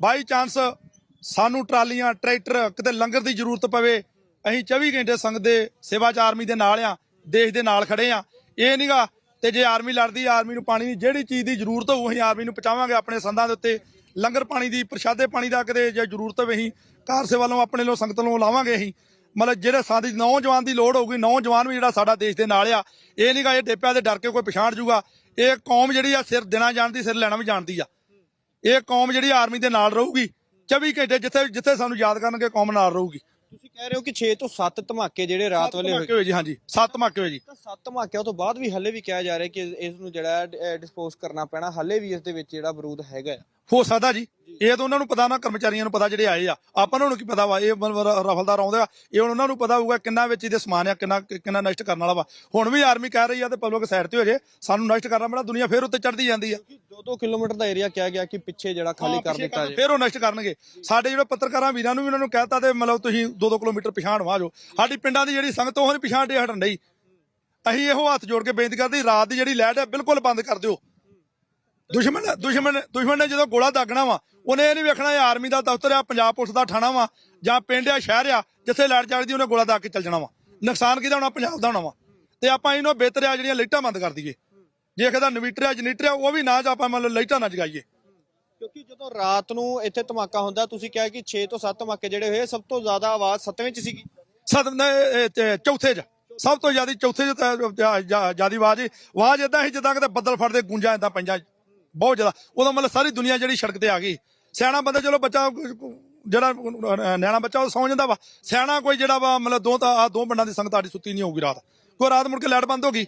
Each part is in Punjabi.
ਬਾਈ ਚਾਂਸ ਸਾਨੂੰ ਟਰਾਲੀਆਂ, ਟਰੈਕਟਰ ਕਿਤੇ ਲੰਗਰ ਦੀ ਜ਼ਰੂਰਤ ਪਵੇ। ਅਸੀਂ 24 ਘੰਟੇ ਸੰਗਤ ਦੇ ਸੇਵਾ ਚ ਆਰਮੀ ਦੇ ਨਾਲ ਆ, ਦੇਸ਼ ਦੇ ਨਾਲ ਖੜੇ ਆ। ਇਹ ਨਹੀਂਗਾ ਤੇ ਜੇ ਆਰਮੀ ਲੜਦੀ, ਆਰਮੀ ਨੂੰ ਪਾਣੀ ਦੀ ਜਿਹੜੀ ਚੀਜ਼ ਦੀ ਜ਼ਰੂਰਤ ਹੋਊ, ਅਸੀਂ ਆਰਮੀ ਨੂੰ ਪਹੁੰਚਾਵਾਂਗੇ ਆਪਣੇ ਸੰਦਾਂ ਦੇ ਉੱਤੇ। ਲੰਗਰ ਪਾਣੀ ਦੀ, ਪ੍ਰਸ਼ਾਦੇ ਪਾਣੀ ਦਾ ਕਿਤੇ ਜੇ ਜ਼ਰੂਰਤ ਹੋਵੇ, ਅਸੀਂ ਕਾਰਸੇ ਵੱਲੋਂ ਆਪਣੇ ਲੋ ਸੰਗਤ ਨੂੰ ਲਾਵਾਂਗੇ ਅਸੀਂ। ਮਤਲਬ ਜਿਹੜੇ ਸਾਡੀ ਨੌਜਵਾਨ ਦੀ ਲੋੜ ਹੋਊਗੀ, ਨੌਜਵਾਨ ਵੀ ਜਿਹੜਾ ਸਾਡਾ ਦੇਸ਼ ਦੇ ਨਾਲ ਆ, ਇਹ ਨਹੀਂਗਾ ਇਹ ਡੇਪਿਆਂ ਦੇ ਡਰ ਕੇ ਕੋਈ ਪਛਾਣ ਜੂਗਾ। ਇਹ ਕੌਮ ਜਿਹੜੀ ਆ, ਸਿਰ ਦੇਣਾ ਜਾਣਦੀ, ਸਿਰ ਲੈਣਾ ਵੀ ਜਾਣਦੀ ਆ। ਇਹ ਕੌਮ ਜਿਹੜੀ ਆਰਮੀ ਦੇ ਨਾਲ ਰਹੂਗੀ 24 ਘੰਟੇ ਜਿੱਥੇ ਜਿੱਥੇ ਸਾਨੂੰ ਯਾਦ ਕਰਨਗੇ ਕੌਮ ਨਾਲ ਰਹੂਗੀ। ਤੁਸੀਂ ਕਹਿ ਰਹੇ ਹੋ ਕਿ 6 ਤੋਂ 7 ਧਮਾਕੇ ਜਿਹੜੇ ਰਾਤ ਵੇਲੇ ਹੋਏ ਧਮਾਕੇ ਹੋਏ ਜੀ ਹਾਂਜੀ। ਸੱਤ ਧਮਾਕੇ ਹੋਏ ਜੀ। ਤਾਂ 7 ਧਮਾਕਿਆਂ ਤੋਂ ਬਾਅਦ ਵੀ ਹੱਲੇ ਵੀ ਕਿਹਾ ਜਾ ਰਿਹਾ ਕਿ ਇਸ ਨੂੰ ਜਿਹੜਾ ਡਿਸਪੋਜ਼ ਕਰਨਾ ਪੈਣਾ। ਹੱਲੇ ਵੀ ਇਸ ਦੇ ਵਿੱਚ ਜਿਹੜਾ ਬਰੂਦ ਹੈਗਾ ਹੋ ਸਕਦਾ ਜੀ। ਇਹ ਤਾਂ ਉਹਨਾਂ ਨੂੰ ਪਤਾ ਨਾ ਕਰਮਚਾਰੀਆਂ ਨੂੰ ਪਤਾ ਜਿਹੜੇ ਆਏ ਆ। ਆਪਾਂ ਨੂੰ ਕੀ ਪਤਾ ਵਾ? ਇਹ ਰਫਲਦਾਰ ਆਉਂਦੇ ਆ। ਇਹ ਹੁਣ ਉਹਨਾਂ ਨੂੰ ਪਤਾ ਹੋਊਗਾ ਕਿੰਨਾ ਵਿੱਚ ਇਹਦੇ ਸਮਾਨ ਆ ਕਿੰਨਾ ਕਿੰਨਾ ਨਸ਼ਟ ਕਰਨ ਵਾਲਾ ਵਾ। ਹੁਣ ਵੀ ਆਰਮੀ ਕਹਿ ਰਹੀ ਆ ਤੇ ਪਬਲਿਕ ਸਾਈਡ ਤੇ ਹੋ ਜੇ ਸਾਨੂੰ ਨਸ਼ਟ ਕਰਨਾ ਪੈਣਾ ਦੁਨੀਆ ਫੇਰ ਉੱਤੇ ਚੜਦੀ ਜਾਂਦੀ ਆ। 2-2 ਕਿਲੋਮੀਟਰ ਦਾ ਏਰੀਆ ਕਿਹਾ ਗਿਆ ਕਿ ਪਿੱਛੇ ਜਿਹੜਾ ਖਾਲੀ ਕਰ ਦਿੱਤਾ ਜਾਏ ਫੇਰ ਉਹ ਨਸ਼ਟ ਕਰਨਗੇ। ਸਾਡੇ ਜਿਹੜੇ ਪੱਤਰਕਾਰਾਂ ਵੀਰਾਂ ਨੂੰ ਵੀ ਉਹਨਾਂ ਨੂੰ ਕਹਿਤਾ ਤੇ ਮਤਲਬ ਤੁਸੀਂ 2-2 ਕਿਲੋਮੀਟਰ ਪਿਛਾਣ ਵਾ ਜਾਓ ਸਾਡੀ ਪਿੰਡਾਂ ਦੀ ਜਿਹੜੀ ਸੰਗਤ ਉਹ ਨਹੀਂ ਪਿਛਾਣ ਦੇ ਹਟਣ ਡਈ। ਅਸੀਂ ਇਹੋ ਹੱਥ ਜੋੜ ਕੇ ਬੇਨਤੀ ਕਰਦੇ ਰਾਤ ਦੀ ਜਿਹੜੀ ਲਾਈਟ ਹੈ ਬਿਲਕੁਲ ਬੰਦ ਕਰ ਦਿਓ। ਦੁਸ਼ਮਣ ਦੁਸ਼ਮਣ ਦੁਸ਼ਮਣ ਨੇ ਜਦੋਂ ਗੋਲਾ ਦਾਗਣਾ ਵਾ ਉਹਨੇ ਇਹ ਨਹੀਂ ਵੇਖਣਾ ਇਹ ਆਰਮੀ ਦਾ ਦਫ਼ਤਰ ਆ ਪੰਜਾਬ ਪੁਲਿਸ ਦਾ ਥਾਣਾ ਵਾ ਜਾਂ ਪਿੰਡ ਆ ਸ਼ਹਿਰ ਆ ਜਿੱਥੇ ਲਾਈਟ ਚੱਲਦੀ ਉਹਨੇ ਗੋਲਾ ਦਾਗ ਕੇ ਚੱਲ ਜਾਣਾ ਵਾ। ਨੁਕਸਾਨ ਕਿਹਦਾ ਹੋਣਾ? ਪੰਜਾਬ ਦਾ ਹੋਣਾ ਵਾ। ਤੇ ਆਪਾਂ ਇਹਨੂੰ ਬਿਹਤਰ ਆ ਜਿਹੜੀਆਂ ਲਾਈਟਾਂ ਬੰਦ ਕਰ ਦਈਏ। ਜੇ ਕਿਹਦਾ ਇਨਵੀਟਰ ਆ ਜਨਰੇਟਰ ਆ ਉਹ ਵੀ ਨਾ ਜਾਂ ਆਪਾਂ ਮੰਨ ਲਓ ਲਾਈਟਾਂ ਨਾ ਜਗਾਈਏ। ਕਿਉਂਕਿ ਜਦੋਂ ਰਾਤ ਨੂੰ ਇੱਥੇ ਧਮਾਕਾ ਹੁੰਦਾ ਤੁਸੀਂ ਕਿਹਾ ਕਿ 6 ਤੋਂ 7 ਧਮਾਕੇ ਜਿਹੜੇ ਹੋਏ ਸਭ ਤੋਂ ਜ਼ਿਆਦਾ ਆਵਾਜ਼ 7ਵੇਂ ਚ ਸੀਗੀ। ਤੇ ਚੌਥੇ ਚ। ਸਭ ਤੋਂ ਜ਼ਿਆਦਾ ਚੌਥੇ ਚ ਜਿਆਦੀ ਆਵਾਜ਼ ਆਵਾਜ਼ ਇਦਾਂ ਸੀ ਜਿੱਦਾਂ ਕਿਤੇ ਬੱਦਲ ਫੜਦੇ ਗੂੰਜਾਂ ਇਦਾਂ ਪੰਜਾਂ ਬਹੁਤ ਜ਼ਿਆਦਾ ਉਦੋਂ ਮਤਲਬ ਸਾਰੀ ਦੁਨੀਆ ਜਿਹੜੀ ਸੜਕ ਤੇ ਆ ਗਈ। ਸਿਆਣਾ ਬੰਦਾ ਚਲੋ ਬੱਚਾ ਜਿਹੜਾ ਨਿਆਣਾ ਬੱਚਾ ਉਹ ਸੌਂ ਜਾਂਦਾ ਵਾ। ਸਿਆਣਾ ਕੋਈ ਜਿਹੜਾ ਵਾ ਮਤਲਬ ਦੋ ਤਾਂ ਆ ਦੋ ਬੰਡਾਂ ਦੀ ਸੰਗਤ ਆੜੀ ਸੁੱਤੀ ਨਹੀਂ ਹੋਊਗੀ ਰਾਤ। ਕੋਈ ਰਾਤ ਮੁੜ ਕੇ ਲਾਈਟ ਬੰਦ ਹੋ ਗਈ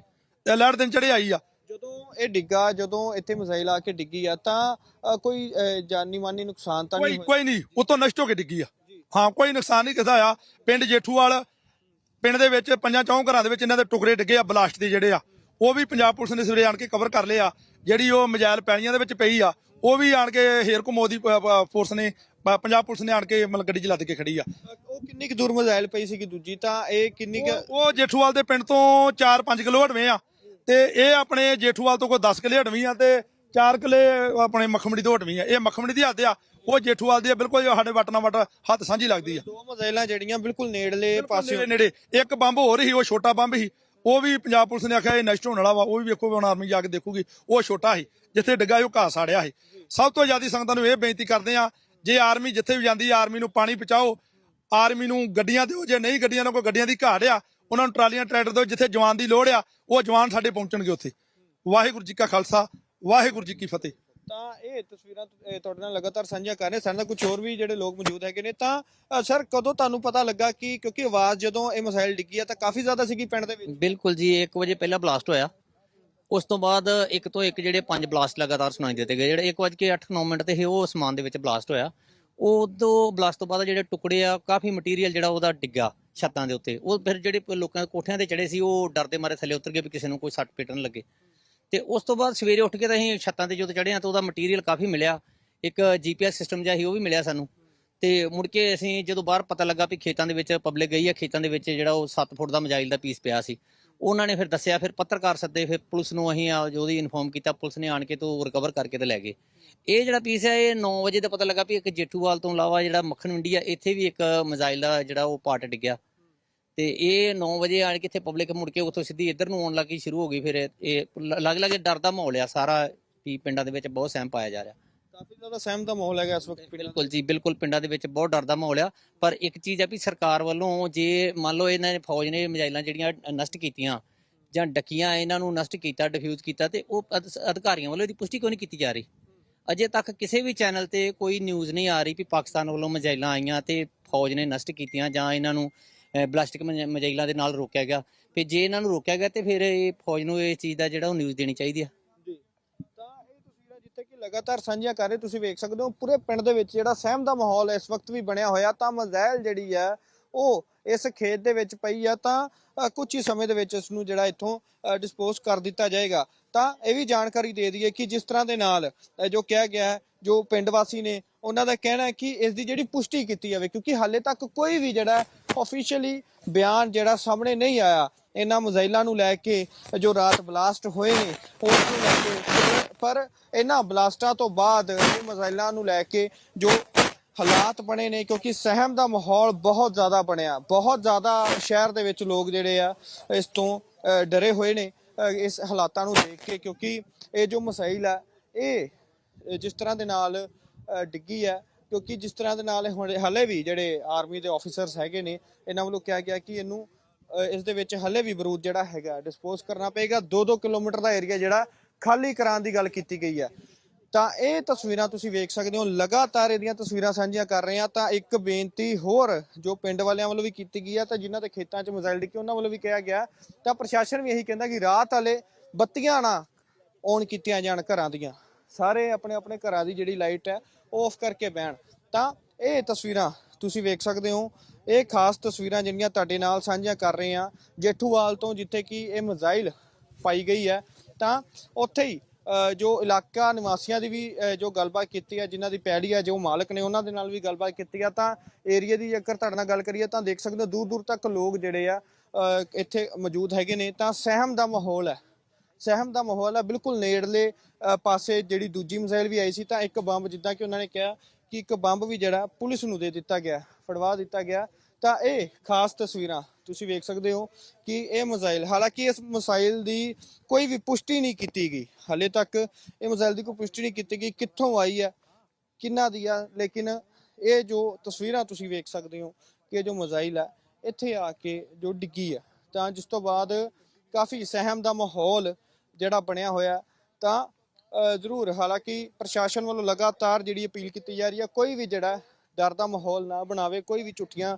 ਤੇ ਲਾਈਟ ਦਿਨ ਚੜੇ ਆਈ ਆ। ਜਦੋਂ ਇਹ ਡਿੱਗਾ ਜਦੋਂ ਇੱਥੇ ਮਿਜ਼ਾਈਲ ਆ ਕੇ ਡਿੱਗੀ ਆ ਤਾਂ ਕੋਈ ਜਾਨੀ ਮਾਨੀ ਨੁਕਸਾਨ ਤਾਂ ਨਹੀਂ ਹੋਇਆ? ਕੋਈ ਨਹੀਂ ਉਤੋਂ ਨਸ਼ਟ ਹੋ ਕੇ ਡਿੱਗੀ ਆ। ਹਾਂ ਕੋਈ ਨੁਕਸਾਨ ਨਹੀਂ ਕਿਸੇ ਆ। ਪਿੰਡ ਜੇਠੂਵਾਲ ਪਿੰਡ ਦੇ ਵਿੱਚ ਪੰਜਾਂ ਚੌਂ ਘਰਾਂ ਦੇ ਵਿੱਚ ਇਹਨਾਂ ਦੇ ਟੁਕੜੇ ਡਿੱਗੇ ਆ ਬਲਾਸਟ ਦੇ ਜਿਹੜੇ ਆ। ਉਹ ਵੀ ਪੰਜਾਬ ਪੁਲਿਸ ਨੇ ਸਵੇਰੇ ਆਣ ਕੇ ਕਵਰ ਕਰ ਲਿਆ। ਜਿਹੜੀ ਉਹ ਮਜਾਇਲ ਪੈਲੀਆਂ ਦੇ ਵਿੱਚ ਪਈ ਆ ਉਹ ਵੀ ਆਣ ਕੇ ਹੇਰ ਕੋ ਮੋਦੀ ਫੋਰਸ ਨੇ ਪੰਜਾਬ ਪੁਲਿਸ ਨੇ ਆਣ ਕੇ ਮਤਲਬ ਗੱਡੀ 'ਚ ਲੱਦ ਕੇ ਖੜੀ ਆ। ਉਹ ਕਿੰਨੀ ਕੁ ਦੂਰ ਮਿਜ਼ਾਈਲ ਪਈ ਸੀਗੀ ਦੂਜੀ? ਤਾਂ ਇਹ ਕਿੰਨੀ ਕੁ ਉਹ- ਜੇਠੂਵਾਲ ਦੇ ਪਿੰਡ ਤੋਂ 4-5 ਕਿਲੋ ਹਟਵੇਂ ਆ। ਤੇ ਇਹ ਆਪਣੇ ਜੇਠੂਵਾਲ ਤੋਂ ਕੋਈ 10 ਕਿਲੇ ਹਟਵੀਂ ਆ ਤੇ 4 ਕਿਲੇ ਆਪਣੇ ਮਖਮੜੀ ਤੋਂ ਹਟਵੀਂ ਆ। ਇਹ ਮਖਮੜੀ ਦੀ ਹੱਦ ਆ। ਉਹ ਜੇਠੂਵਾਲ ਦੀ ਬਿਲਕੁਲ ਸਾਡੇ ਵਟ ਨਾਲ ਵਟ ਹੱਥ ਸਾਂਝੀ ਲੱਗਦੀ ਆ। ਦੋ ਮਿਜ਼ਾਈਲਾਂ ਜਿਹੜੀਆਂ ਬਿਲਕੁਲ ਨੇੜਲੇ ਪਾਸੇ ਨੇੜੇ ਇੱਕ ਬੰਬ ਹੋਰ ਸੀ ਉਹ ਛੋਟਾ ਬੰਬ ਸੀ। ਉਹ ਵੀ ਪੰਜਾਬ ਪੁਲਿਸ ਨੇ ਆਖਿਆ ਇਹ ਨਸ਼ਟ ਹੋਣ ਵਾਲਾ ਵਾ, ਉਹ ਵੀ ਵੇਖੋ ਹੁਣ ਆਰਮੀ ਜਾ ਕੇ ਦੇਖੂਗੀ, ਉਹ ਛੋਟਾ ਸੀ, ਜਿੱਥੇ ਡਿੱਗਾ ਸੀ ਉਹ ਘਾਹ ਸਾੜਿਆ ਸੀ। ਸਭ ਤੋਂ ਜ਼ਿਆਦਾ ਸੰਗਤਾਂ ਨੂੰ ਇਹ ਬੇਨਤੀ ਕਰਦੇ ਆ ਜੇ ਆਰਮੀ ਜਿੱਥੇ ਵੀ ਜਾਂਦੀ ਆ ਆਰਮੀ ਨੂੰ ਪਾਣੀ ਪਹੁੰਚਾਓ, ਆਰਮੀ ਨੂੰ ਗੱਡੀਆਂ ਦਿਓ, ਜੇ ਨਹੀਂ ਗੱਡੀਆਂ ਨਾਲ ਕੋਈ ਗੱਡੀਆਂ ਦੀ ਘਾਟ ਆ ਉਹਨਾਂ ਨੂੰ ਟਰਾਲੀਆਂ, ਟਰੈਕਟਰ ਦਿਓ, ਜਿੱਥੇ ਜਵਾਨ ਦੀ ਲੋੜ ਆ, ਉਹ ਜਵਾਨ ਸਾਡੇ ਪਹੁੰਚਣਗੇ ਉੱਥੇ। ਵਾਹਿਗੁਰੂ ਜੀ ਕਾ ਖਾਲਸਾ, ਵਾਹਿਗੁਰੂ ਜੀ ਕੀ ਫਤਿਹ। ਤਾਂ ਇਹ ਤਸਵੀਰਾਂ ਤੁ- ਇਹ ਤੁਹਾਡੇ ਨਾਲ ਲਗਾਤਾਰ ਸਾਂਝਾ ਕਰ ਰਹੇ ਸਾਡੇ ਨਾਲ ਕੁਝ ਹੋਰ ਵੀ ਜਿਹੜੇ ਲੋਕ ਮੌਜੂਦ ਹੈਗੇ ਨੇ। ਤਾਂ ਸਰ, ਕਦੋਂ ਤੁਹਾਨੂੰ ਪਤਾ ਲੱਗਾ ਕਿ ਕਿਉਂਕਿ ਆਵਾਜ਼ ਜਦੋਂ ਇਹ ਮਿਸਾਈਲ ਡਿੱਗੀ ਆ ਤਾਂ ਕਾਫੀ ਜ਼ਿਆਦਾ ਸੀਗੀ ਪਿੰਡ ਦੇ ਵਿੱਚ? ਬਿਲਕੁਲ ਜੀ 1 ਵਜੇ ਪਹਿਲਾਂ ਬਲਾਸਟ ਹੋਇਆ। ਉਸ ਤੋਂ ਬਾਅਦ ਇੱਕ ਤੋਂ ਇੱਕ ਜਿਹੜੇ ਪੰਜ ਬਲਾਸਟ ਲਗਾਤਾਰ ਸੁਣਾਈ ਦਿੱਤੇ ਗਏ। ਜਿਹੜੇ 1 ਵਜੇ ਕੇ 8-9 ਮਿੰਟ ਤੇ ਸੀ ਉਹ ਸਮਾਨ ਦੇ ਵਿੱਚ ਬਲਾਸਟ ਹੋਇਆ। ਉਦੋਂ ਬਲਾਸਟ ਤੋਂ ਬਾਅਦ ਜਿਹੜੇ ਟੁਕੜੇ ਆ, ਕਾਫੀ ਮਟੀਰੀਅਲ ਜਿਹੜਾ ਉਹਦਾ ਡਿੱਗਾ ਛੱਤਾਂ ਦੇ ਉੱਤੇ। ਉਹ ਫਿਰ ਜਿਹੜੇ ਪ- ਲੋਕਾਂ ਦੇ ਕੋਠਿਆਂ ਤੇ ਚੜੇ ਸੀ, ਉਹ ਡਰਦੇ ਮਾਰੇ ਥੱਲੇ ਉਤਰ ਗਏ ਵੀ ਕਿਸੇ ਨੂੰ ਕੋਈ ਸੱਟ ਪੇਟਣ ਲੱਗੇ। ਤੇ ਉਸ ਤੋਂ ਬਾਅਦ ਸਵੇਰੇ ਉੱਠ ਕੇ ਤਾਂ ਅਸੀਂ ਛੱਤਾਂ ਤੇ ਜਦੋਂ ਚੜੇ ਆ ਤਾਂ ਉਹਦਾ ਮਟੀਰੀਅਲ ਕਾਫੀ ਮਿਲਿਆ। ਇੱਕ ਜੀਪੀਐਸ ਸਿਸਟਮ ਜਿਹਾ ਸੀ, ਉਹ ਵੀ ਮਿਲਿਆ ਸਾਨੂੰ। ਤੇ ਮੁੜ ਕੇ ਅਸੀਂ ਜਦੋਂ ਬਾਹਰ ਪਤਾ ਲੱਗਾ ਵੀ ਖੇਤਾਂ ਦੇ ਵਿੱਚ ਪਬਲਿਕ ਗਈ ਆ, ਖੇਤਾਂ ਦੇ ਵਿੱਚ ਜਿਹੜਾ ਉਹ 7 ਫੁੱਟ ਦਾ ਮਜਾਈਲ ਦਾ ਪੀਸ ਪਿਆ ਸੀ। ਉਹਨਾਂ ਨੇ ਫਿਰ ਦੱਸਿਆ, ਫਿਰ ਪੱਤਰਕਾਰ ਸੱਦੇ, ਫਿਰ ਪੁਲਿਸ ਨੂੰ ਅਸੀਂ ਉਹਦੀ ਇਨਫੋਰਮ ਕੀਤਾ, ਪੁਲਿਸ ਨੇ ਆਣ ਕੇ ਤੋਂ ਰਿਕਵਰ ਕਰਕੇ ਤੇ ਲੈ ਗਏ। ਇਹ ਜਿਹੜਾ ਪੀਸ ਹੈ ਇਹ 9 ਵਜੇ ਦਾ ਪਤਾ ਲੱਗਾ ਵੀ ਇੱਕ ਜੇਠੂਵਾਲ ਤੋਂ ਇਲਾਵਾ ਜਿਹੜਾ ਮੱਖਣ ਮੰਡੀ ਆ, ਇੱਥੇ ਵੀ ਇੱਕ ਮਜ਼ਾਈਲ ਦਾ ਜਿਹੜਾ ਉਹ ਪਾਰਟ ਡਿੱਗਿਆ। ਤੇ ਇਹ 9 ਵਜੇ ਆਣ ਕੇ ਇੱਥੇ ਪਬਲਿਕ ਮੁੜ ਕੇ ਉੱਥੋਂ ਸਿੱਧੀ ਇੱਧਰ ਨੂੰ ਆਉਣ ਲੱਗੀ ਸ਼ੁਰੂ ਹੋ ਗਈ ਫਿਰ ਇਹ ਲੱਗ ਲੱਗੇ ਡਰ ਦਾ ਮਾਹੌਲ ਆ ਸਾਰਾ ਵੀ ਪਿੰਡਾਂ ਦੇ ਵਿੱਚ ਬਹੁਤ ਸਹਿਮ ਪਾਇਆ ਜਾ ਰਿਹਾ। ਕਾਫੀ ਜ਼ਿਆਦਾ ਸਹਿਮ ਦਾ ਮਾਹੌਲ ਹੈਗਾ ਇਸ ਵਕਤ ਬਿਲਕੁਲ ਜੀ ਬਿਲਕੁਲ ਪਿੰਡਾਂ ਦੇ ਵਿੱਚ ਬਹੁਤ ਡਰ ਦਾ ਮਾਹੌਲ ਆ ਪਰ ਇੱਕ ਚੀਜ਼ ਆ ਵੀ ਸਰਕਾਰ ਵੱਲੋਂ ਜੇ ਮੰਨ ਲਓ ਇਹਨਾਂ ਨੇ ਫੌਜ ਨੇ ਮਿਜ਼ਾਈਲਾਂ ਜਿਹੜੀਆਂ ਨਸ਼ਟ ਕੀਤੀਆਂ ਜਾਂ ਡਕੀਆਂ ਇਹਨਾਂ ਨੂੰ ਨਸ਼ਟ ਕੀਤਾ ਡਿਫਿਊਜ਼ ਕੀਤਾ ਤੇ ਉਹ ਅਧ- ਅਧਿਕਾਰੀਆਂ ਵੱਲੋਂ ਇਹਦੀ ਪੁਸ਼ਟੀ ਕਿਉਂ ਨਹੀਂ ਕੀਤੀ ਜਾ ਰਹੀ? ਅਜੇ ਤੱਕ ਕਿਸੇ ਵੀ ਚੈਨਲ ਤੇ ਕੋਈ ਨਿਊਜ਼ ਨਹੀਂ ਆ ਰਹੀ ਵੀ ਪਾਕਿਸਤਾਨ ਵੱਲੋਂ ਮਿਜ਼ਾਈਲਾਂ ਆਈਆਂ ਤੇ ਫੌਜ ਨੇ ਨਸ਼ਟ ਕੀਤੀਆਂ ਜਾਂ ਇਹਨਾਂ ਨੂੰ ਬਲਾਸਟਿਕ ਮਿਜ਼ਾਈਲਾਂ ਦੇ ਨਾਲ ਰੋਕਿਆ ਗਿਆ। ਫਿਰ ਜੇ ਇਹਨਾਂ ਨੂੰ ਰੋਕਿਆ ਗਿਆ ਤੇ ਫਿਰ ਇਹ ਫੌਜ ਨੂੰ ਇਹ ਚੀਜ਼ ਦਾ ਜਿਹੜਾ ਉਹ ਨਿਊਜ਼ ਦੇਣੀ ਚਾਹੀਦੀ ਆ। ਜਿੱਥੇ ਕਿ ਲਗਾਤਾਰ ਸਾਂਝੀਆਂ ਕਰ ਰਹੇ, ਤੁਸੀਂ ਵੇਖ ਸਕਦੇ ਹੋ, ਪੂਰੇ ਪਿੰਡ ਦੇ ਵਿੱਚ ਜਿਹੜਾ ਸਹਿਮ ਦਾ ਮਾਹੌਲ ਇਸ ਵਕਤ ਵੀ ਬਣਿਆ ਹੋਇਆ। ਤਾਂ ਮਜ਼ਾਇਲ ਜਿਹੜੀ ਹੈ ਉਹ ਇਸ ਖੇਤ ਦੇ ਵਿੱਚ ਪਈ ਆ। ਤਾਂ ਕੁਝ ਹੀ ਸਮੇਂ ਦੇ ਵਿੱਚ ਇਸ ਨੂੰ ਜਿਹੜਾ ਇੱਥੋਂ ਡਿਸਪੋਜ਼ ਕਰ ਦਿੱਤਾ ਜਾਏਗਾ। ਤਾਂ ਇਹ ਵੀ ਜਾਣਕਾਰੀ ਦੇ ਦਈਏ ਕਿ ਜਿਸ ਤਰ੍ਹਾਂ ਦੇ ਨਾਲ ਜੋ ਕਿਹਾ ਗਿਆ ਜੋ ਪਿੰਡ ਵਾਸੀ ਨੇ, ਉਹਨਾਂ ਦਾ ਕਹਿਣਾ ਹੈ ਕਿ ਇਸ ਦੀ ਜਿਹੜੀ ਪੁਸ਼ਟੀ ਕੀਤੀ ਜਾਵੇ, ਕਿਉਂਕਿ ਹਾਲੇ ਤੱਕ ਕੋਈ ਵੀ ਜਿਹੜਾ ਆਫੀਸ਼ੀਅਲੀ ਬਿਆਨ ਜਿਹੜਾ ਸਾਹਮਣੇ ਨਹੀਂ ਆਇਆ, ਇਹਨਾਂ ਮਜ਼ਾਈਲਾਂ ਨੂੰ ਲੈ ਕੇ ਜੋ ਰਾਤ ਬਲਾਸਟ ਹੋਏ ਨੇ, ਉਸ ਨੂੰ ਲੈ ਕੇ ਪਰ ਇਹਨਾਂ ਬਲਾਸਟਾਂ ਤੋਂ ਬਾਅਦ ਇਹ ਮਿਜ਼ਾਈਲਾਂ ਨੂੰ ਲੈ ਕੇ ਜੋ ਹਾਲਾਤ ਬਣੇ ਨੇ, ਕਿਉਂਕਿ ਸਹਿਮ ਦਾ ਮਾਹੌਲ ਬਹੁਤ ਜ਼ਿਆਦਾ ਬਣਿਆ, ਬਹੁਤ ਜ਼ਿਆਦਾ ਸ਼ਹਿਰ ਦੇ ਵਿੱਚ ਲੋਕ ਜਿਹੜੇ ਆ, ਇਸ ਤੋਂ ਡਰੇ ਹੋਏ ਨੇ ਇਸ ਹਾਲਾਤਾਂ ਨੂੰ ਦੇਖ ਕੇ, ਕਿਉਂਕਿ ਇਹ ਜੋ ਮਸਾਈਲ ਆ, ਇਹ, ਜਿਸ ਤਰ੍ਹਾਂ ਦੇ ਨਾਲ ਡਿੱਗੀ ਹੈ ਕਿਉਂਕਿ ਜਿਸ ਤਰ੍ਹਾਂ ਦੇ ਨਾਲ ਹੁਣ ਹਲੇ ਵੀ ਜਿਹੜੇ ਆਰਮੀ ਦੇ ਆਫੀਸਰਸ ਹੈਗੇ ਨੇ, ਇਹਨਾਂ ਵੱਲੋਂ ਕਿਹਾ ਗਿਆ ਕਿ ਇਹਨੂੰ ਇਸ ਦੇ ਵਿੱਚ ਹਲੇ ਵੀ ਬਰੂਦ ਜਿਹੜਾ ਹੈਗਾ ਡਿਸਪੋਜ਼ ਕਰਨਾ ਪਏਗਾ। 2-2 ਕਿਲੋਮੀਟਰ ਦਾ ਏਰੀਆ ਜਿਹੜਾ ਖਾਲੀ ਕਰਾਉਣ ਦੀ ਗੱਲ ਕੀਤੀ ਗਈ ਹੈ। ਤਾਂ ਇਹ ਤਸਵੀਰਾਂ ਤੁਸੀਂ ਵੇਖ ਸਕਦੇ ਹੋ। ਲਗਾਤਾਰ ਇਹਦੀਆਂ ਤਸਵੀਰਾਂ ਸਾਂਝੀਆਂ ਕਰ ਰਹੇ ਹਾਂ। ਤਾਂ ਇੱਕ ਬੇਨਤੀ ਹੋਰ ਜੋ ਪਿੰਡ ਵਾਲਿਆਂ ਵੱਲੋਂ ਵੀ ਕੀਤੀ ਗਈ ਹੈ, ਤਾਂ ਜਿਨ੍ਹਾਂ ਦੇ ਖੇਤਾਂ 'ਚ ਮਿਜ਼ਾਈਲ ਡਿੱਗੇ, ਉਹਨਾਂ ਵੱਲੋਂ ਵੀ ਕਿਹਾ ਗਿਆ। ਤਾਂ ਪ੍ਰਸ਼ਾਸਨ ਵੀ ਇਹੀ ਕਹਿੰਦਾ ਕਿ ਰਾਤ ਵਾਲੇ ਬੱਤੀਆਂ ਨਾ ਔਨ ਕੀਤੀਆਂ ਜਾਣ ਘਰਾਂ ਦੀਆਂ। ਸਾਰੇ ਆਪਣੇ ਆਪਣੇ ਘਰਾਂ ਦੀ ਜਿਹੜੀ ਲਾਈਟ ਹੈ, ਉਹ ਆਫ ਕਰਕੇ ਬਹਿਣ। ਤਾਂ ਇਹ ਤਸਵੀਰਾਂ ਤੁਸੀਂ ਵੇਖ ਸਕਦੇ ਹੋ। ਇਹ ਖਾਸ ਤਸਵੀਰਾਂ ਜਿਹੜੀਆਂ ਤੁਹਾਡੇ ਨਾਲ ਸਾਂਝੀਆਂ ਕਰ ਰਹੇ ਹਾਂ। ਜੇਠੂਵਾਲ ਤੋਂ ਜਿੱਥੇ ਕਿ ਇਹ ਮਿਜ਼ਾਈਲ ਪਾਈ ਗਈ ਹੈ, ਤਾਂ ਉੱਥੇ ਹੀ ਜੋ ਇਲਾਕਾ ਨਿਵਾਸੀਆਂ ਦੀ ਵੀ ਜੋ ਗੱਲਬਾਤ ਕੀਤੀ ਹੈ, ਜਿਨ੍ਹਾਂ ਦੀ ਪੈੜੀ ਹੈ, ਜੋ ਮਾਲਕ ਨੇ ਉਹਨਾਂ ਦੇ ਨਾਲ ਵੀ ਗੱਲਬਾਤ ਕੀਤੀ ਆ ਤਾਂ ਏਰੀਆ ਦੀ ਜੇਕਰ ਤੁਹਾਡੇ ਨਾਲ ਗੱਲ ਕਰੀਏ, ਤਾਂ ਦੇਖ ਸਕਦੇ ਹੋ ਦੂਰ ਦੂਰ ਤੱਕ ਲੋਕ ਜਿਹੜੇ ਆ ਇੱਥੇ ਮੌਜੂਦ ਹੈਗੇ ਨੇ। ਤਾਂ ਸਹਿਮ ਦਾ ਮਾਹੌਲ ਹੈ। ਸਹਿਮ ਦਾ ਮਾਹੌਲ ਹੈ ਬਿਲਕੁਲ ਨੇੜਲੇ ਪਾਸੇ ਜਿਹੜੀ ਦੂਜੀ ਮਿਸਾਈਲ ਵੀ ਆਈ ਸੀ, ਤਾਂ ਇੱਕ ਬੰਬ, ਜਿੱਦਾਂ ਕਿ ਉਹਨਾਂ ਨੇ ਕਿਹਾ ਕਿ ਇੱਕ ਬੰਬ ਵੀ ਜਿਹੜਾ ਪੁਲਿਸ ਨੂੰ ਦੇ ਦਿੱਤਾ ਗਿਆ, ਫੜਵਾ ਦਿੱਤਾ ਗਿਆ। ਤਾਂ ਇਹ ਖਾਸ ਤਸਵੀਰਾਂ ਤੁਸੀਂ ਵੇਖ ਸਕਦੇ ਹੋ ਕਿ ਇਹ ਮਿਸਾਈਲ ਹਾਲਾਂਕਿ ਇਸ ਮਿਸਾਈਲ ਦੀ ਕੋਈ ਵੀ ਪੁਸ਼ਟੀ ਨਹੀਂ ਕੀਤੀ ਗਈ। ਹਾਲੇ ਤੱਕ ਇਹ ਮਿਸਾਈਲ ਦੀ ਕੋਈ ਪੁਸ਼ਟੀ ਨਹੀਂ ਕੀਤੀ ਗਈ, ਕਿੱਥੋਂ ਆਈ ਹੈ, ਕਿੰਨਾ ਦੀ ਆ, ਲੇਕਿਨ ਇਹ ਜੋ ਤਸਵੀਰਾਂ ਤੁਸੀਂ ਵੇਖ ਸਕਦੇ ਹੋ ਕਿ ਇਹ ਜੋ ਮਿਸਾਈਲ ਹੈ ਇੱਥੇ ਆ ਕੇ ਜੋ ਡਿੱਗੀ ਹੈ ਤਾਂ ਜਿਸ ਤੋਂ ਬਾਅਦ ਕਾਫੀ ਸਹਿਮ ਦਾ ਮਾਹੌਲ ਜਿਹੜਾ ਬਣਿਆ ਹੋਇਆ ਤਾਂ ਜ਼ਰੂਰ, ਹਾਲਾਂਕਿ ਪ੍ਰਸ਼ਾਸਨ ਵੱਲੋਂ ਲਗਾਤਾਰ ਜਿਹੜੀ ਅਪੀਲ ਕੀਤੀ ਜਾ ਰਹੀ ਹੈ, ਕੋਈ ਵੀ ਜਿਹੜਾ ਡਰ ਦਾ ਮਾਹੌਲ ਨਾ ਬਣਾਵੇ, ਕੋਈ ਵੀ ਝੁੱਟੀਆਂ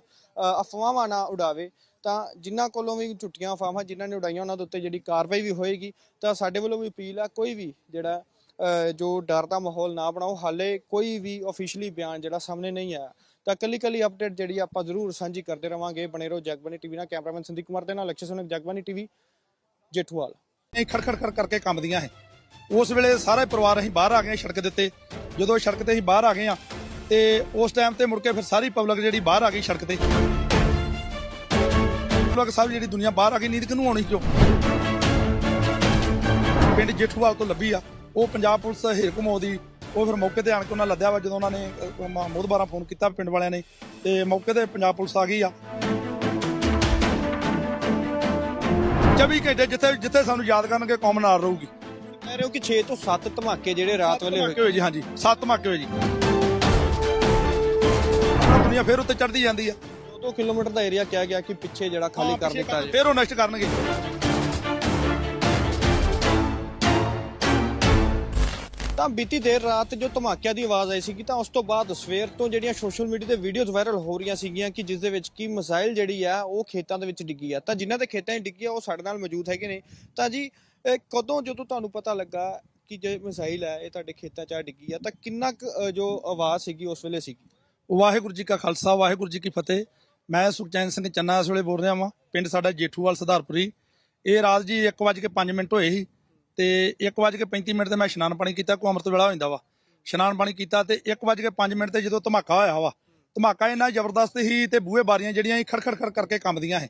ਅਫਵਾਹਾਂ ਨਾ ਉਡਾਵੇ, ਤਾਂ ਜਿਨ੍ਹਾਂ ਕੋਲੋਂ ਵੀ ਝੁੱਟੀਆਂ ਅਫਵਾਹਾਂ, ਜਿਨ੍ਹਾਂ ਨੇ ਉਡਾਈਆਂ, ਉਹਨਾਂ ਦੇ ਉੱਤੇ ਜਿਹੜੀ ਕਾਰਵਾਈ ਵੀ ਹੋਏਗੀ, ਤਾਂ ਸਾਡੇ ਵੱਲੋਂ ਵੀ ਅਪੀਲ ਆ ਕੋਈ ਵੀ ਜਿਹੜਾ ਜੋ ਡਰ ਦਾ ਮਾਹੌਲ ਨਾ ਬਣਾਓ, ਹਾਲੇ ਕੋਈ ਵੀ ਅਫੀਸ਼ੀਅਲੀ ਬਿਆਨ ਜਿਹੜਾ ਸਾਹਮਣੇ ਨਹੀਂ ਆਇਆ, ਤਾਂ ਕੱਲੀ ਕੱਲੀ ਅਪਡੇਟ ਜਿਹੜੀ ਆਪਾਂ ਜ਼ਰੂਰ ਸਾਂਝੀ ਕਰਦੇ ਰਵਾਂਗੇ, ਬਣੇ ਰਹੋ ਜਗਬਾਨੀ ਟੀਵੀ ਨਾਲ, ਕੈਮਰਾਮੈਨ ਸੰਦੀਪ ਕੁਮਾਰ ਦੇ ਨਾਲ ਲక్ష్య ਸੋਨਕ ਜਗਬਾਨੀ ਟੀਵੀ, ਜੇਠੂਵਾਲ। ਇਹ ਖੜਖੜ ਖੜ ਕਰਕੇ ਕੰਬਦੀਆਂ ਹੈ ਉਸ ਵੇਲੇ ਸਾਰੇ ਪਰਿਵਾਰ ਅਸੀਂ ਬਾਹਰ ਆ ਗਏ ਸੜਕ ਦੇ ਉੱਤੇ। ਜਦੋਂ ਸੜਕ ਤੇ ਅਸੀਂ ਬਾਹਰ ਆ ਗਏ ਆ ਤੇ ਉਸ ਟਾਈਮ ਤੇ ਮੁੜ ਕੇ ਫਿਰ ਸਾਰੀ ਪਬਲਿਕ ਜਿਹੜੀ ਬਾਹਰ ਆ ਗਈ ਸੜਕ ਤੇ। ਪਬਲਿਕ ਸਭ ਜਿਹੜੀ ਦੁਨੀਆ ਬਾਹਰ ਆ ਗਈ, ਨੀਂਦ ਕਿਨੂੰ ਆਉਣੀ ਕਿਉਂ ਪਿੰਡ ਜੇਠੂਵਾਲ ਤੋਂ ਲੱਭੀ ਆ। ਉਹ ਪੰਜਾਬ ਪੁਲਿਸ ਹਿਰਕਮੋ ਦੀ ਉਹ ਫਿਰ ਮੌਕੇ ਤੇ ਆਣ ਕੇ ਉਹਨਾਂ ਲੱਦਿਆ ਵਾ ਜਦੋਂ ਉਹਨਾਂ ਨੇ ਮੋਦਬਾਰਾ ਫੋਨ ਕੀਤਾ ਪਿੰਡ ਵਾਲਿਆਂ ਨੇ। ਤੇ ਮੌਕੇ ਤੇ ਪੰਜਾਬ ਪੁਲਿਸ ਆ ਗਈ ਆ। 24 ਘੰਟੇ ਜਿੱਥੇ ਜਿੱਥੇ ਸਾਨੂੰ ਯਾਦ ਕਰਨਗੇ ਕੌਮ ਨਾਲ ਰਹੂਗੀ। ਕਹਿ ਰਹੇ ਹੋ ਕਿ 6 ਤੋਂ 7 ਧਮਾਕੇ ਜਿਹੜੇ ਰਾਤ ਵੇਲੇ ਹੋਏ। ਧਮਾਕੇ ਹੋਏ ਜੀ ਹਾਂਜੀ। ਸੱਤ ਧਮਾਕੇ ਹੋਏ ਜੀ। ਦੁਨੀਆ ਫਿਰ ਉੱਤੇ ਚੜਦੀ ਜਾਂਦੀ ਆ। 2 ਕਿਲੋਮੀਟਰ ਦਾ ਏਰੀਆ ਕਿਹਾ ਗਿਆ ਕਿ ਪਿੱਛੇ ਜਿਹੜਾ ਖਾਲੀ ਕਰ ਦਿੱਤਾ ਫਿਰ ਉਹ ਨਸ਼ਟ ਕਰਨਗੇ। ਤਾਂ ਬੀਤੀ ਦੇਰ ਰਾਤ ਜੋ ਧਮਾਕਿਆਂ ਦੀ ਆਵਾਜ਼ ਆਈ ਸੀਗੀ ਤਾਂ ਉਸ ਤੋਂ ਬਾਅਦ ਸਵੇਰ ਤੋਂ ਜਿਹੜੀਆਂ ਸੋਸ਼ਲ ਮੀਡੀਆ ਤੇ ਵੀਡੀਓਜ਼ ਵਾਇਰਲ ਹੋ ਰਹੀਆਂ ਸੀਗੀਆਂ ਕਿ ਜਿਸ ਦੇ ਵਿੱਚ ਕੀ ਮਿਸਾਈਲ ਜਿਹੜੀ ਆ ਉਹ ਖੇਤਾਂ ਦੇ ਵਿੱਚ ਡਿੱਗੀ ਆ। ਤਾਂ ਜਿਨ੍ਹਾਂ ਦੇ ਖੇਤਾਂ 'ਚ ਡਿੱਗੀ ਆ ਉਹ ਸਾਡੇ ਨਾਲ ਮੌਜੂਦ ਹੈਗੇ ਨੇ। ਤਾਂ ਜੀ ਕਦੋਂ ਜਦੋਂ ਤੁਹਾਨੂੰ ਪਤਾ ਲੱਗਾ ਕਿ ਜੇ ਮਿਸਾਈਲ ਹੈ ਇਹ ਤੁਹਾਡੇ ਖੇਤਾਂ 'ਚ ਆ ਡਿੱਗੀ ਆ ਤਾਂ ਕਿੰਨਾ ਕੁ, ਜੋ ਆਵਾਜ਼ ਸੀਗੀ ਉਸ ਵੇਲੇ ਸੀਗੀ? ਵਾਹਿਗੁਰੂ ਜੀ ਕਾ ਖਾਲਸਾ ਵਾਹਿਗੁਰੂ ਜੀ ਕੀ ਫਤਿਹ। ਮੈਂ ਸੁਖਚੈਨ ਸਿੰਘ ਚੰਨਾ ਇਸ ਵੇਲੇ ਬੋਲ ਰਿਹਾ ਵਾਂ ਪਿੰਡ ਸਾਡਾ ਜੇਠੂਵਾਲ ਸਧਾਰਪੁਰੀ। ਇਹ ਰਾਤ ਜੀ 1:05 ਮਿੰਟ ਹੋਏ ਸੀ। ਤੇ 1:35 ਮਿੰਟ ਤੇ ਮੈਂ ਇਸ਼ਨਾਨ ਪਾਣੀ ਕੀਤਾ ਕੋ ਅੰਮ੍ਰਿਤ ਵੇਲਾ ਹੋ ਜਾਂਦਾ ਵਾ। ਇਸ਼ਨਾਨ ਪਾਣੀ ਕੀਤਾ ਤੇ 1:05 ਮਿੰਟ ਤੇ ਜਦੋਂ ਧਮਾਕਾ ਹੋਇਆ ਵਾ, ਧਮਾਕਾ ਇੰਨਾ ਜ਼ਬਰਦਸਤ ਸੀ ਤੇ ਬੂਹੇ ਬਾਰੀਆਂ ਜਿਹੜੀਆਂ ਸੀ ਖੜਖੜ ਖੜ ਕਰਕੇ ਕੰਬਦੀਆਂ ਹੈ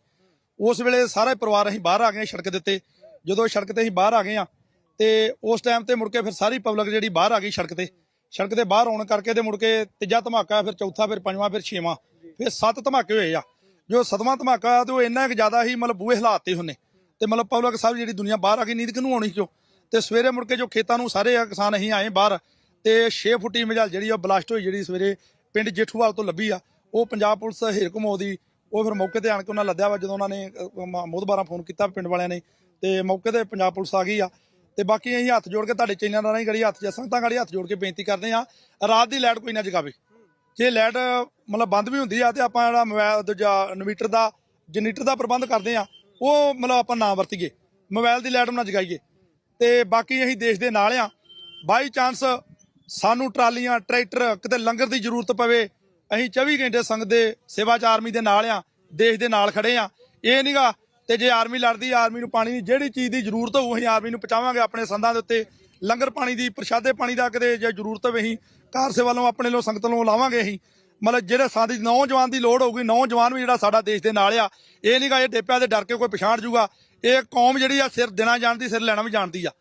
ਉਸ ਵੇਲੇ ਸਾਰੇ ਪਰਿਵਾਰ ਅਸੀਂ ਬਾਹਰ ਆ ਗਏ ਸੜਕ ਦੇ ਉੱਤੇ। ਜਦੋਂ ਸੜਕ ਤੇ ਅਸੀਂ ਬਾਹਰ ਆ ਗਏ ਆ ਤੇ ਉਸ ਟਾਈਮ ਤੇ ਮੁੜ ਕੇ ਫਿਰ ਸਾਰੀ ਪਬਲਿਕ ਜਿਹੜੀ ਬਾਹਰ ਆ ਗਈ ਸੜਕ ਤੇ। ਸੜਕ ਤੇ ਬਾਹਰ ਆਉਣ ਕਰਕੇ ਤੇ ਮੁੜ ਕੇ ਤੀਜਾ ਧਮਾਕਾ, ਫਿਰ ਚੌਥਾ, ਫਿਰ ਪੰਜਵਾਂ, ਫਿਰ ਛੇਵਾਂ, ਫਿਰ ਸੱਤ ਧਮਾਕੇ ਹੋਏ ਆ। ਜੋ ਸਤਵਾਂ ਧਮਾਕਾ ਹੋਇਆ ਤੇ ਉਹ ਇੰਨਾ ਕੁ ਜ਼ਿਆਦਾ ਹੀ ਮਤਲਬ ਬੂਹੇ ਹਾਲਾਤ ਤੇ ਹੁੰਨੇ ਤੇ ਮਤਲਬ ਪਬਲਿਕ ਸਭ ਜਿਹੜੀ ਦੁਨੀਆ ਬਾਹਰ ਆ ਗਈ, ਨੀਂਦ ਕਿਨੂੰ ਆਉਣੀ ਕਿਉਂ? ਤੇ ਸਵੇਰੇ ਮੁੜ ਕੇ ਜੋ ਖੇਤਾਂ ਨੂੰ ਸਾਰੇ ਕਿਸਾਨ ਅਸੀਂ ਆਏ ਬਾਹਰ, ਤੇ 6 ਫੁੱਟੀ ਮਜ਼ਾਲ ਜਿਹੜੀ ਆ ਬਲਾਸਟ ਹੋਈ, ਜਿਹੜੀ ਸਵੇਰੇ ਪਿੰਡ ਜੇਠੂਵਾਲ ਤੋਂ ਲੱਭੀ ਆ, ਉਹ ਪੰਜਾਬ ਪੁਲਿਸ ਹਿਰਕਮੋ ਦੀ, ਉਹ ਫਿਰ ਮੌਕੇ ਤੇ ਆਣ ਕੇ ਉਹਨਾਂ ਲੱਦਿਆ ਵਾ, ਜਦੋਂ ਉਹਨਾਂ ਨੇ ਮੋਦਬਾਰਾ ਫੋਨ ਕੀਤਾ ਪਿੰਡ ਵਾਲਿਆਂ ਨੇ, ਤੇ ਮੌਕੇ ਤੇ ਪੰਜਾਬ ਪੁਲਿਸ ਆ ਗਈ ਆ। ਤੇ ਬਾਕੀ ਅਸੀਂ ਹੱਥ ਜੋੜ ਕੇ ਤੁਹਾਡੇ ਚੈਨਲਾਂ ਨਾਲ ਹੀ ਗੜੀ ਹੱਥ, ਜਾਂ ਸੰਗਤਾਂ ਗੜੀ ਹੱਥ ਜੋੜ ਕੇ ਬੇਨਤੀ ਕਰਦੇ ਆ ਰਾਤ ਦੀ ਲਾਈਟ ਕੋਈ ਨਾ ਜਗਾਵੇ। ਜੇ ਲਾਈਟ, ਮਤਲਬ ਬੰਦ ਵੀ ਹੁੰਦੀ ਆ, ਤੇ ਆਪਾਂ ਜਿਹੜਾ ਮੋਬਾਈਲ ਦੂਜਾ ਇਨਵੀਟਰ ਦਾ, ਜਨਰੇਟਰ ਦਾ ਪ੍ਰਬੰਧ ਕਰਦੇ ਆ ਉਹ ਮਤਲਬ ਆਪਾਂ ਨਾ ਵਰਤੀਏ। ਮੋਬਾਈਲ ਦੀ ਲਾਈਟ ਨਾ ਜਗਾਈਏ। ਤੇ ਬਾਕੀ ਅਸੀਂ ਦੇਸ਼ ਦੇ ਨਾਲ ਆ। ਬਾਈ ਚਾਂਸ ਸਾਨੂੰ ਟਰਾਲੀਆਂ, ਟਰੈਕਟਰ ਕਿਤੇ ਲੰਗਰ ਦੀ ਜ਼ਰੂਰਤ ਪਵੇ, ਅਸੀਂ 24 ਘੰਟੇ ਸੰਗਤ ਦੇ ਸੇਵਾ ਚ ਆਰਮੀ ਦੇ ਨਾਲ ਆ, ਦੇਸ਼ ਦੇ ਨਾਲ ਖੜੇ ਆ। ਇਹ ਨਹੀਂਗਾ ਤੇ ਜੇ ਆਰਮੀ ਲੜਦੀ ਆਰਮੀ ਨੂੰ ਪਾਣੀ ਦੀ ਜਿਹੜੀ ਚੀਜ਼ ਦੀ ਜ਼ਰੂਰਤ ਹੋਊ, ਅਸੀਂ ਆਰਮੀ ਨੂੰ ਪਹੁੰਚਾਵਾਂਗੇ ਆਪਣੇ ਸੰਦਾਂ ਦੇ ਉੱਤੇ। ਲੰਗਰ ਪਾਣੀ ਦੀ, ਪ੍ਰਸ਼ਾਦੇ ਪਾਣੀ ਦਾ ਕਿਤੇ ਜੇ ਜ਼ਰੂਰਤ ਹੋਵੇ, ਅਸੀਂ ਕਾਰ ਸੇਵਾ ਵੱਲੋਂ ਆਪਣੇ ਲੋ ਸੰਗਤ ਨੂੰ ਲਾਵਾਂਗੇ ਅਸੀਂ। ਮਤਲਬ ਜਿਹੜੇ ਸਾਡੀ ਨੌਜਵਾਨ ਦੀ ਲੋੜ ਹੋਊਗੀ ਨੌਜਵਾਨ ਵੀ ਜਿਹੜਾ ਸਾਡਾ ਦੇਸ਼ ਦੇ ਨਾਲ ਆ ਇਹ ਨਹੀਂਗਾ ਇਹ ਡੇਪਿਆਂ ਦੇ ਡਰ ਕੇ ਕੋਈ ਪਛਾਣ ਜੂਗਾ। ਇਹ ਕੌਮ ਜਿਹੜੀ ਆ ਸਿਰ ਦੇਣਾ ਜਾਣਦੀ ਸਿਰ ਲੈਣਾ ਵੀ ਜਾਣਦੀ ਆ।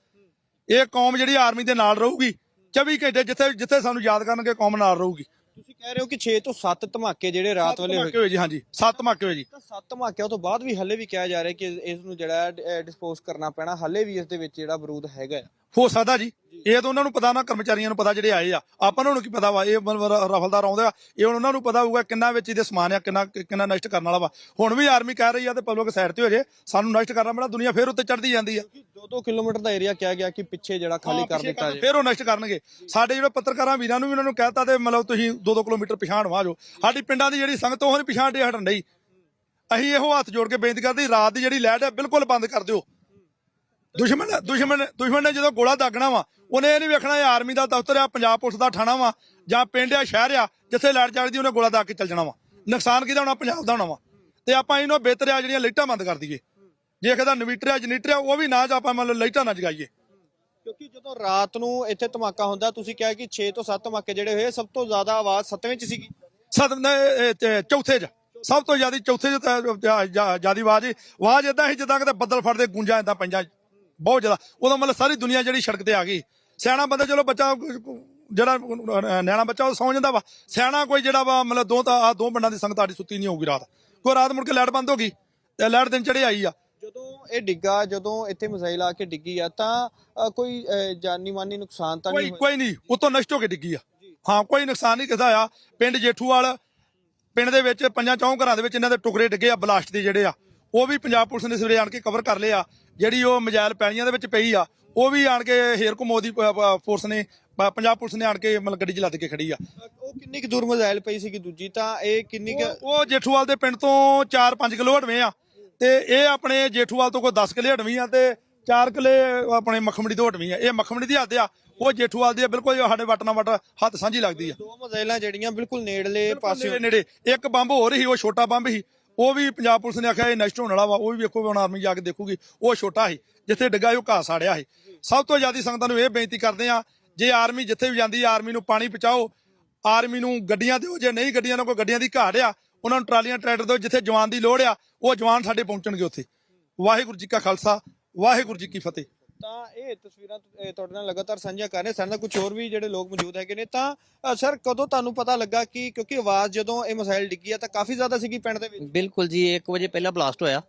ਇਹ ਕੌਮ ਜਿਹੜੀ ਆਰਮੀ ਦੇ ਨਾਲ ਰਹੂਗੀ 24 ਘੰਟੇ ਜਿੱਥੇ ਜਿੱਥੇ ਸਾਨੂੰ ਯਾਦ ਕਰਨਗੇ ਕੌਮ ਨਾਲ ਰਹੂਗੀ। ਤੁਸੀਂ ਕਹਿ ਰਹੇ ਹੋ ਕਿ 6 ਤੋਂ 7 ਧਮਾਕੇ ਜਿਹੜੇ ਰਾਤ ਵੇਲੇ ਹੋਏ। ਜੀ ਹਾਂਜੀ। ਸੱਤ ਧਮਾਕੇ ਹੋਏ ਜੀ। ਤਾਂ ਸੱਤ ਧਮਾਕਿਆਂ ਤੋਂ ਬਾਅਦ ਵੀ ਹੱਲੇ ਵੀ ਕਿਹਾ ਜਾ ਰਿਹਾ ਕਿ ਇਸ ਨੂੰ ਜਿਹੜਾ ਡਿਸਪੋਜ਼ ਕਰਨਾ ਪੈਣਾ। ਹੱਲੇ ਵੀ ਇਸ ਦੇ ਵਿੱਚ ਜਿਹੜਾ ਬਰੂਦ ਹੈਗਾ ਹੋ ਸਕਦਾ ਜੀ। ਇਹ ਤਾਂ ਉਹਨਾਂ ਨੂੰ ਪਤਾ ਨਾ ਕਰਮਚਾਰੀਆਂ ਨੂੰ ਪਤਾ ਜਿਹੜੇ ਆਏ ਆ। ਆਪਾਂ ਨੂੰ ਕੀ ਪਤਾ ਵਾ? ਇਹ ਰਫਲਦਾਰ ਆਉਂਦੇ ਆ। ਇਹ ਹੁਣ ਉਹਨਾਂ ਨੂੰ ਪਤਾ ਹੋਊਗਾ ਕਿੰਨਾ ਵਿੱਚ ਇਹਦੇ ਸਮਾਨ ਆ ਕਿੰਨਾ ਕਿੰਨਾ ਨਸ਼ਟ ਕਰਨ ਵਾਲਾ ਵਾ। ਹੁਣ ਵੀ ਆਰਮੀ ਕਹਿ ਰਹੀ ਆ ਤੇ ਪਬਲਿਕ ਸਾਈਡ ਤੇ ਹੋ ਜੇ। ਸਾਨੂੰ ਨਸ਼ਟ ਕਰਨਾ ਪੈਣਾ ਦੁਨੀਆ ਫੇਰ ਉੱਤੇ ਚੜਦੀ ਜਾਂਦੀ ਆ। 2-2 ਕਿਲੋਮੀਟਰ ਦਾ ਏਰੀਆ ਕਿਹਾ ਗਿਆ ਕਿ ਪਿੱਛੇ ਜਿਹੜਾ ਖਾਲੀ ਕਰ ਦਿੱਤਾ ਜਾਏ ਫੇਰ ਉਹ ਨਸ਼ਟ ਕਰਨਗੇ। ਸਾਡੇ ਜਿਹੜੇ ਪੱਤਰਕਾਰਾਂ ਵੀਰਾਂ ਨੂੰ ਵੀ ਉਹਨਾਂ ਨੂੰ ਕਹਿਤਾ ਤੇ ਮਤਲਬ ਤੁਸੀਂ 2-2 ਕਿਲੋਮੀਟਰ ਪਿਛਾਣ ਵਾ ਜਾਓ ਸਾਡੀ ਪਿੰਡਾਂ ਦੀ ਜਿਹੜੀ ਸੰਗਤ ਉਹ ਨਹੀਂ ਪਿਛਾਣ ਦੇ ਹਟਣ ਡਈ। ਅਸੀਂ ਇਹੋ ਹੱਥ ਜੋੜ ਕੇ ਬੇਨਤੀ ਕਰਦੇ ਰਾਤ ਦੀ ਜਿਹੜੀ ਲਾਈਟ ਹੈ ਬਿਲਕੁਲ ਬੰਦ ਕਰ ਦਿਓ। ਦੁਸ਼ਮਣ ਦੁਸ਼ਮਣ ਦੁਸ਼ਮਣ ਨੇ ਜਦੋਂ ਗੋਲਾ ਦਾਗਣਾ ਵਾ ਉਹਨੇ ਇਹ ਨਹੀਂ ਵੇਖਣਾ ਇਹ ਆਰਮੀ ਦਾ ਦਫ਼ਤਰ ਆ ਪੰਜਾਬ ਪੁਲਿਸ ਦਾ ਥਾਣਾ ਵਾ ਜਾਂ ਪਿੰਡ ਆ ਸ਼ਹਿਰ ਆ ਜਿੱਥੇ ਲਾਈਟ ਚੱਲਦੀ ਉਹਨੇ ਗੋਲਾ ਦਾਗ ਕੇ ਚੱਲ ਜਾਣਾ ਵਾ। ਨੁਕਸਾਨ ਕਿਹਦਾ ਹੋਣਾ? ਪੰਜਾਬ ਦਾ ਹੋਣਾ ਵਾ। ਤੇ ਆਪਾਂ ਇਹਨੂੰ ਬਿਹਤਰ ਆ ਜਿਹੜੀਆਂ ਲਾਈਟਾਂ ਬੰਦ ਕਰ ਦਈਏ। ਜੇ ਕਿਹਦਾ ਇਨਵੀਟਰ ਆ ਜਨਰੇਟਰ ਆ ਉਹ ਵੀ ਨਾ ਜਾਂ ਆਪਾਂ ਮਤਲਬ ਲਾਈਟਾਂ ਨਾ ਜਗਾਈਏ। ਕਿਉਂਕਿ ਜਦੋਂ ਰਾਤ ਨੂੰ ਇੱਥੇ ਧਮਾਕਾ ਹੁੰਦਾ ਤੁਸੀਂ ਕਿਹਾ ਕਿ 6 ਤੋਂ 7 ਧਮਾਕੇ ਜਿਹੜੇ ਹੋਏ ਸਭ ਤੋਂ ਜ਼ਿਆਦਾ ਆਵਾਜ਼ ਸੱਤਵੇਂ ਚ ਸੀਗੀ। ਤੇ ਚੌਥੇ ਚ। ਸਭ ਤੋਂ ਜ਼ਿਆਦਾ ਚੌਥੇ ਚ ਜ਼ਿਆਦੀ ਆਵਾਜ਼। ਆਵਾਜ਼ ਇਦਾਂ ਸੀ ਜਿੱਦਾਂ ਕਿਤੇ ਬੱਦਲ ਫੜਦੇ ਗੂੰਜਾਂ ਇਦਾਂ ਪੰਜਾਂ ਬਹੁਤ ਜ਼ਿਆਦਾ ਉਦੋਂ ਮਤਲਬ ਸਾਰੀ ਦੁਨੀਆ ਜਿਹੜੀ ਸੜਕ ਤੇ ਆ ਗਈ। ਸਿਆਣਾ ਬੰਦਾ ਚਲੋ ਬੱਚਾ ਜਿਹੜਾ ਨਿਆਣਾ ਬੱਚਾ ਉਹ ਸੌਂ ਜਾਂਦਾ ਵਾ। ਸਿਆਣਾ ਕੋਈ ਜਿਹੜਾ ਵਾ ਮਤਲਬ ਦੋ ਤਾਂ ਆ ਦੋ ਬੰਡਾਂ ਦੀ ਸੰਗਤ ਆੜੀ ਸੁੱਤੀ ਨਹੀਂ ਹੋਊਗੀ ਰਾਤ। ਕੋਈ ਰਾਤ ਮੁੜ ਕੇ ਲਾਈਟ ਬੰਦ ਹੋ ਗਈ ਤੇ ਲਾਈਟ ਦਿਨ ਚੜੇ ਆਈ ਆ। ਜਦੋਂ ਇਹ ਡਿੱਗਾ ਜਦੋਂ ਇੱਥੇ ਮਿਸਾਈਲ ਆ ਕੇ ਡਿੱਗੀ ਆ ਤਾਂ ਕੋਈ ਜਾਨੀ ਮਾਨੀ ਨੁਕਸਾਨ ਤਾਂ ਨਹੀਂ ਹੋਇਆ? ਕੋਈ ਨਹੀਂ ਉਤੋਂ ਨਸ਼ਟ ਹੋ ਕੇ ਡਿੱਗੀ ਆ। ਹਾਂ ਕੋਈ ਨੁਕਸਾਨ ਨਹੀਂ ਕਿਸੇ ਆ ਪਿੰਡ ਜੇਠੂਵਾਲ ਪਿੰਡ ਦੇ ਵਿੱਚ ਪੰਜਾਂ ਚੌਂ ਘਰਾਂ ਦੇ ਵਿੱਚ ਇਹਨਾਂ ਦੇ ਟੁਕੜੇ ਡਿੱਗੇ ਆ ਬਲਾਸਟ ਦੇ ਜਿਹੜੇ ਆ। ਉਹ ਵੀ ਪੰਜਾਬ ਪੁਲਿਸ ਨੇ ਸਵੇਰੇ ਆਣ ਕੇ ਕਵਰ ਕਰ ਲਿਆ। ਜਿਹੜੀ ਉਹ ਮਜਾਇਲ ਪੈਣੀਆਂ ਦੇ ਵਿੱਚ ਪਈ ਆ ਉਹ ਵੀ ਆਣ ਕੇ ਹੇਰ ਕਮੋ ਦੀ ਫੋਰਸ ਨੇ ਪੰਜਾਬ ਪੁਲਿਸ ਨੇ ਆਣ ਕੇ ਮਤਲਬ ਗੱਡੀ 'ਚ ਲੱਦ ਕੇ ਖੜੀ ਆ। ਉਹ ਕਿੰਨੀ ਕੁ ਦੂਰ ਮਿਸਾਈਲ ਪਈ ਸੀਗੀ ਦੂਜੀ? ਤਾਂ ਇਹ ਕਿੰਨੀ ਕੁ ਉਹ- ਜੇਠੂਵਾਲ ਦੇ ਪਿੰਡ ਤੋਂ 4-5 ਕਿਲੋ ਹਟਵੇਂ ਆ। ਤੇ ਇਹ ਆਪਣੇ ਜੇਠੂਵਾਲ ਤੋਂ ਕੋਈ 10 ਕਿਲੇ ਹਟਵੀਂ ਆ ਤੇ 4 ਕਿਲੇ ਆਪਣੇ ਮਖਮੜੀ ਤੋਂ ਹਟਵੀਂ ਆ। ਇਹ ਮਖਮੜੀ ਦੀ ਹੱਦ ਆ। ਉਹ ਜੇਠੂਵਾਲ ਦੀ ਬਿਲਕੁਲ ਸਾਡੇ ਵੱਟ ਨਾਲ ਵੱਟ ਹੱਥ ਸਾਂਝੀ ਲੱਗਦੀ ਆ। ਦੋ ਮਿਸਾਈਲਾਂ ਜਿਹੜੀਆਂ ਬਿਲਕੁਲ ਨੇੜਲੇ ਪਾਸੇ ਨੇੜੇ ਇੱਕ ਬੰਬ ਹੋਰ ਸੀ ਉਹ ਛੋਟਾ ਬੰਬ ਸੀ। ਉਹ ਵੀ ਪੰਜਾਬ ਪੁਲਿਸ ਨੇ ਆਖਿਆ ਇਹ ਨਸ਼ਟ ਹੋਣ ਵਾਲਾ ਵਾ, ਉਹ ਵੀ ਵੇਖੋ ਹੁਣ ਆਰਮੀ ਜਾ ਕੇ ਦੇਖੂਗੀ, ਉਹ ਛੋਟਾ ਸੀ, ਜਿੱਥੇ ਡਿੱਗਾ ਸੀ ਉਹ ਘਾਹ ਸਾੜਿਆ ਸੀ। ਸਭ ਤੋਂ ਜ਼ਿਆਦਾ ਸੰਗਤਾਂ ਨੂੰ ਇਹ ਬੇਨਤੀ ਕਰਦੇ ਆ ਜੇ ਆਰਮੀ ਜਿੱਥੇ ਵੀ ਜਾਂਦੀ, ਆਰਮੀ ਨੂੰ ਪਾਣੀ ਪਹੁੰਚਾਓ, ਆਰਮੀ ਨੂੰ ਗੱਡੀਆਂ ਦਿਓ, ਜੇ ਨਹੀਂ ਗੱਡੀਆਂ ਨਾਲ ਕੋਈ ਗੱਡੀਆਂ ਦੀ ਘਾਟ ਆ ਉਹਨਾਂ ਨੂੰ ਟਰਾਲੀਆਂ, ਟਰੈਕਟਰ ਦਿਓ, ਜਿੱਥੇ ਜਵਾਨ ਦੀ ਲੋੜ ਆ, ਉਹ ਜਵਾਨ ਸਾਡੇ ਪਹੁੰਚਣਗੇ ਉੱਥੇ। ਵਾਹਿਗੁਰੂ ਜੀ ਕਾ ਖਾਲਸਾ, ਵਾਹਿਗੁਰੂ ਜੀ ਕੀ ਫਤਿਹ। ਤਾਂ ਇਹ ਤਸਵੀਰਾਂ ਤੁ- ਇਹ ਤੁਹਾਡੇ ਨਾਲ ਲਗਾਤਾਰ ਸਾਂਝਾ ਕਰ ਰਹੇ ਸਾਡੇ ਨਾਲ ਕੁਝ ਹੋਰ ਵੀ ਜਿਹੜੇ ਲੋਕ ਮੌਜੂਦ ਹੈਗੇ ਨੇ ਤਾਂ ਅ, ਸਰ ਕਦੋਂ ਤੁਹਾਨੂੰ ਪਤਾ ਲੱਗਾ ਕਿ ਕਿਉਂਕਿ ਆਵਾਜ਼ ਜਦੋਂ ਇਹ ਮਿਸਾਈਲ ਡਿੱਗੀ ਆ ਤਾਂ ਕਾਫੀ ਜ਼ਿਆਦਾ ਸੀਗੀ ਪਿੰਡ ਦੇ ਵਿੱਚ। ਬਿਲਕੁਲ ਜੀ 1 ਵਜੇ ਪਹਿਲਾ ਬਲਾਸਟ ਹੋਇਆ।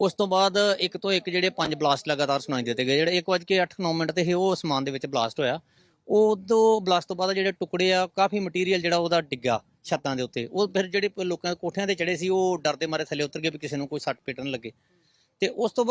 ਉਸ ਤੋਂ ਬਾਅਦ ਇੱਕ ਤੋਂ ਇੱਕ ਜਿਹੜੇ ਪੰਜ ਬਲਾਸਟ ਲਗਾਤਾਰ ਸੁਣਾਈ ਦਿੱਤੇ ਗਏ। ਜਿਹੜੇ 1 ਵਜੇ ਕੇ 8-9 ਮਿੰਟ ਤੇ ਸੀ ਉਹ ਸਮਾਨ ਦੇ ਵਿੱਚ ਬਲਾਸਟ ਹੋਇਆ। ਉਦੋਂ ਬਲਾਸਟ ਤੋਂ ਬਾਅਦ ਜਿਹੜੇ ਟੁਕੜੇ ਆ ਕਾਫੀ ਮਟੀਰੀਅਲ ਜਿਹੜਾ ਉਹਦਾ ਡਿੱਗਾ ਛੱਤਾਂ ਦੇ ਉੱਤੇ। ਉਹ ਫਿਰ ਜਿਹੜੇ ਲੋਕਾਂ ਦੇ ਕੋਠਿਆਂ ਤੇ ਚੜੇ ਸੀ ਉਹ ਡਰਦੇ ਮਾਰੇ ਥੱਲੇ ਉਤਰ ਗਏ ਵੀ ਕਿਸੇ ਨੂੰ ਕੋਈ ਸੱਟ ਪੇਟ ਨਾ ਲੱਗੇ। ਤੇ ਉਸ ਤੋਂ ਬਾਅਦ